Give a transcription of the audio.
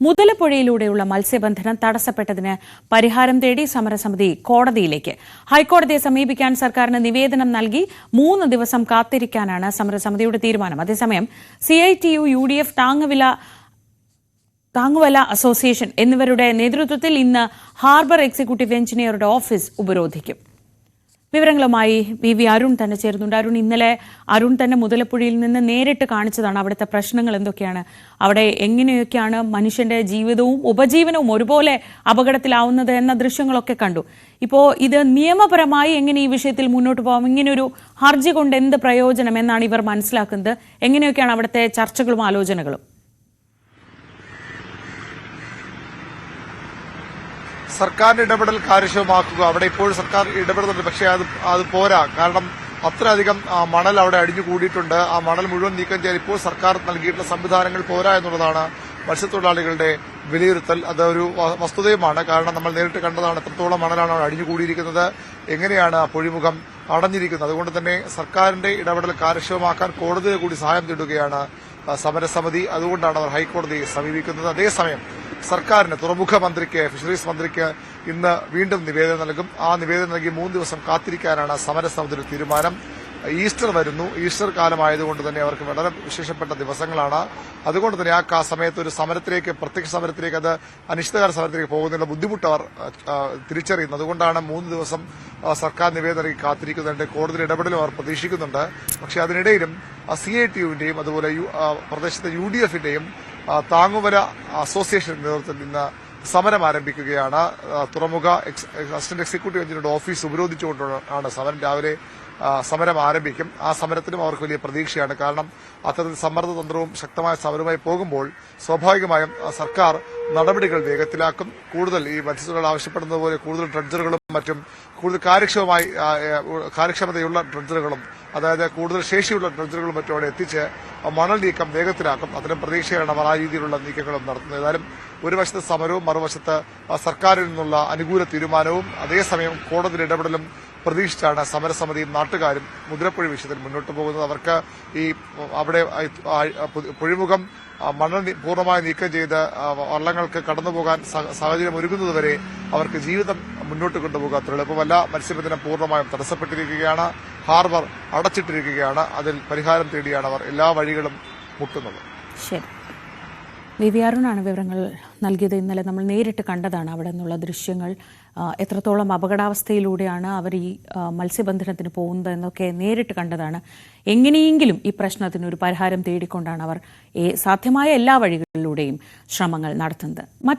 മുതലപ്പുഴയിലൂടെയുള്ള മത്സ്യബന്ധനം തടസ്സപ്പെട്ടതിന് പരിഹാരം തേടി സമരസമിതി കോടതിയിലേക്ക്. ഹൈക്കോടതിയെ സമീപിക്കാൻ സർക്കാരിന് നിവേദനം നൽകി മൂന്ന് ദിവസം കാത്തിരിക്കാനാണ് സമരസമിതിയുടെ തീരുമാനം. അതേസമയം C I T U U D F താങ്ങുവില താങ്ങുവല അസോസിയേഷൻ എന്നിവരുടെ നേതൃത്വത്തിൽ ഇന്ന് ഹാർബർ എക്സിക്യൂട്ടീവ് എഞ്ചിനീയറുടെ ഓഫീസ് ഉപരോധിക്കും. വിവരങ്ങളുമായി വി വി അരുൺ തന്നെ ചേരുന്നുണ്ട്. അരുൺ ഇന്നലെ അരുൺ തന്നെ മുതലപ്പുഴയിൽ നിന്ന് നേരിട്ട് കാണിച്ചതാണ് അവിടുത്തെ പ്രശ്നങ്ങൾ എന്തൊക്കെയാണ്? അവിടെ എങ്ങനെയൊക്കെയാണ് മനുഷ്യന്റെ ജീവിതവും ഉപജീവനവും ഒരുപോലെ അപകടത്തിലാവുന്നത് എന്ന ദൃശ്യങ്ങളൊക്കെ കണ്ടു. ഇപ്പോൾ ഇത് നിയമപരമായി എങ്ങനെ ഈ വിഷയത്തിൽ മുന്നോട്ട് പോകാം? ഇങ്ങനെയൊരു ഹർജി കൊണ്ട് എന്ത് പ്രയോജനം എന്നാണ് ഇവർ മനസ്സിലാക്കുന്നത്? എങ്ങനെയൊക്കെയാണ് അവിടുത്തെ ചർച്ചകളും ആലോചനകളും? സർക്കാരിന്റെ ഇടപെടൽ കാര്യക്ഷമമാക്കുക. അവിടെ ഇപ്പോൾ സർക്കാർ ഇടപെടുന്നുണ്ട്. പക്ഷേ അത് അത് പോരാ. കാരണം അത്രയധികം മണൽ അവിടെ അടിഞ്ഞു കൂടിയിട്ടുണ്ട്. ആ മണൽ മുഴുവൻ നീക്കം ചെയ്യാൻ ഇപ്പോൾ സർക്കാർ നൽകിയിട്ടുള്ള സംവിധാനങ്ങൾ പോരാ എന്നുള്ളതാണ് മത്സ്യത്തൊഴിലാളികളുടെ വിലയിരുത്തൽ. അതൊരു വസ്തുതയുമാണ്. കാരണം നമ്മൾ നേരിട്ട് കണ്ടതാണ് എത്രത്തോളം മണലാണ് അടിഞ്ഞു കൂടിയിരിക്കുന്നത്. എങ്ങനെയാണ് ആ പൊഴിമുഖം അടഞ്ഞിരിക്കുന്നത്? അതുകൊണ്ട് തന്നെ സർക്കാരിന്റെ ഇടപെടൽ കാര്യക്ഷമമാക്കാൻ കോടതിയെ കൂടി സഹായം തേടുകയാണ് സമരസമിതി. അതുകൊണ്ടാണ് അവർ ഹൈക്കോടതിയെ സമീപിക്കുന്നത്. അതേസമയം സർക്കാരിന് തുറമുഖ മന്ത്രിക്ക് ഫിഷറീസ് മന്ത്രിക്ക് ഇന്ന് വീണ്ടും നിവേദനം നൽകും. ആ നിവേദനം നൽകി മൂന്ന് ദിവസം കാത്തിരിക്കാനാണ് സമരസമിതിയുടെ തീരുമാനം. ഈസ്റ്റർ വരുന്നു. ഈസ്റ്റർ കാലമായതുകൊണ്ട് തന്നെ അവർക്ക് വളരെ വിശേഷപ്പെട്ട ദിവസങ്ങളാണ്. അതുകൊണ്ട് തന്നെ ആ സമയത്ത് ഒരു സമരത്തിലേക്ക് പ്രത്യക്ഷ സമരത്തിലേക്ക് അത് അനിശ്ചിതകാല സമരത്തിലേക്ക് പോകുന്നതിനുള്ള ബുദ്ധിമുട്ട് അവർ തിരിച്ചറിയുന്നു. അതുകൊണ്ടാണ് മൂന്ന് ദിവസം സർക്കാർ നിവേദനം കാത്തിരിക്കുന്നുണ്ട്. കോടതി ഇടപെടലും അവർ പ്രതീക്ഷിക്കുന്നുണ്ട്. പക്ഷേ അതിനിടയിലും സി ഐ ടി യുവിന്റെയും അതുപോലെ പ്രദേശത്തെ യു ഡി എഫിന്റെയും താങ്ങുവല അസോസിയേഷൻ നേതൃത്വത്തിൽ ഇന്ന് സമരം ആരംഭിക്കുകയാണ്. തുറമുഖ അസിസ്റ്റന്റ് എക്സിക്യൂട്ടീവ് എഞ്ചിനീയറുടെ ഓഫീസ് ഉപരോധിച്ചുകൊണ്ടാണ് സമരം. രാവിലെ സമരം ആരംഭിക്കും. ആ സമരത്തിനും അവർക്ക് വലിയ പ്രതീക്ഷയാണ്. കാരണം അത്തരത്തിൽ സമ്മർദ്ദതന്ത്രവും ശക്തമായ സമരവുമായി പോകുമ്പോൾ സ്വാഭാവികമായും സർക്കാർ നടപടികൾ വേഗത്തിലാക്കും. കൂടുതൽ ഈ മത്സ്യത്തൊഴിലാളി ആവശ്യപ്പെടുന്നത് പോലെ കൂടുതൽ ഡ്രഡ്ജറുകളും മറ്റും കൂടുതൽ കാര്യക്ഷമമായി കാര്യക്ഷമതയുള്ള ഡ്രഡ്ജറുകളും അതായത് കൂടുതൽ ശേഷിയുള്ള ഡ്രഡ്ജറുകളും മറ്റും അവിടെ എത്തിച്ച് മണൽ നീക്കം വേഗത്തിലാക്കും. അത്തരം പ്രതീക്ഷയാണ് അവർ ആ രീതിയിലുള്ള നീക്കങ്ങളും നടത്തുന്നത്. ഏതായാലും ഒരു വശത്ത് സമരവും മറുവശത്ത് സർക്കാരിൽ നിന്നുള്ള അനുകൂല തീരുമാനവും അതേസമയം കോടതി ഇടപെടലും പ്രതീക്ഷിച്ചാണ് സമരസമിതിയും നാട്ടുകാരും മുദ്രപ്പുഴ വിഷയത്തിൽ മുന്നോട്ട് പോകുന്നത്. അവർക്ക് ഈ അവിടെ പുഴിമുഖം നീ- പൂർണമായി നീക്കം ചെയ്ത് വള്ളങ്ങൾക്ക് കടന്നുപോകാൻ സാഹചര്യം ഒരുങ്ങുന്നതുവരെ അവർക്ക് ജീവിതം മുന്നോട്ട് കൊണ്ടുപോകുക അത്ര എളുപ്പമല്ല മത്സ്യബന്ധനം പൂർണമായും തടസ്സപ്പെട്ടിരിക്കുകയാണ്. ഹാർബർ അടച്ചിട്ടിരിക്കുകയാണ്. അതിൽ പരിഹാരം തേടിയാണ് അവർ എല്ലാ വഴികളും മുട്ടുന്നത്. ശരി. വി അരുണാണ് വിവരങ്ങൾ നൽകിയത്. ഇന്നലെ നമ്മൾ നേരിട്ട് കണ്ടതാണ് അവിടെ നിന്നുള്ള ദൃശ്യങ്ങൾ. എത്രത്തോളം അപകടാവസ്ഥയിലൂടെയാണ് അവർ ഈ മത്സ്യബന്ധനത്തിന് പോകുന്നത് എന്നൊക്കെ നേരിട്ട് കണ്ടതാണ്. എങ്ങനെയെങ്കിലും ഈ പ്രശ്നത്തിന് ഒരു പരിഹാരം തേടിക്കൊണ്ടാണ് അവർ സാധ്യമായ എല്ലാ വഴികളിലൂടെയും ശ്രമങ്ങൾ നടത്തുന്നത്. മറ്റു